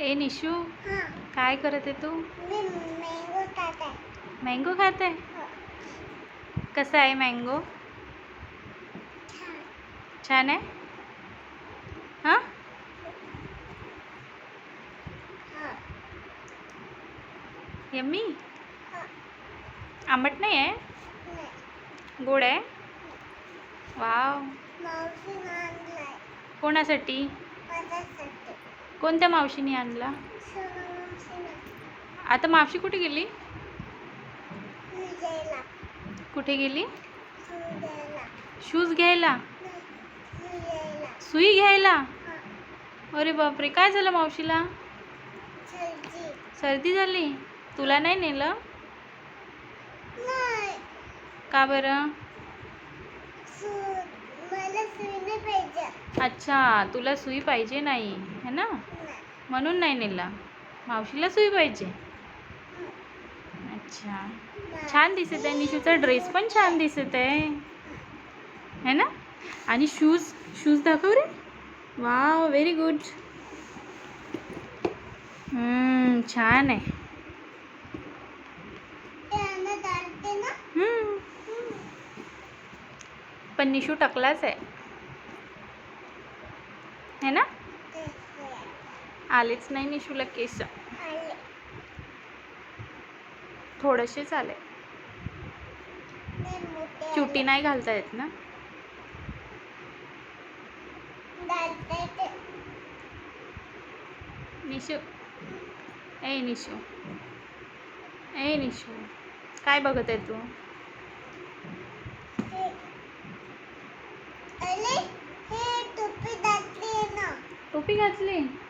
ए निशू हां. काय करत आहे तू? मँगो खात आहे. मँगो खात आहे? हो. कसा आहे मँगो छान आहे? हां? यम्मी आंबट नाही आहे? गोड आहे? वाव कोणासाठी? कोणत्या मावशीने आणला? आता मावशी कुठे गेली? कुठे गेली? शूज घ्यायला? सुई घ्यायला? अरे बापरे काय झालं मावशीला? सर्दी झाली? तुला नाही नेलं? का बरं? अच्छा तुला सुई पाहिजे नाही है ना? म्हणून नाही नेला. मावशीला सुई पाहिजे? अच्छा. छान दिसत आहे निशूचा ड्रेस पण छान दिसत आहे. है ना? आणि शूज शूज दाखव रे. वाव व्हेरी गुड छान आहे. पण निशू टकलाच आहे. है ना? आलेच नाही निशूला केस. थोडेसेच आले. चुटी नाही घालता येत ना? निशू. ए निशू. ए निशू. काय बघत आहे तू ते अरे हे टोपी घातली आहे ना टोपी घातली.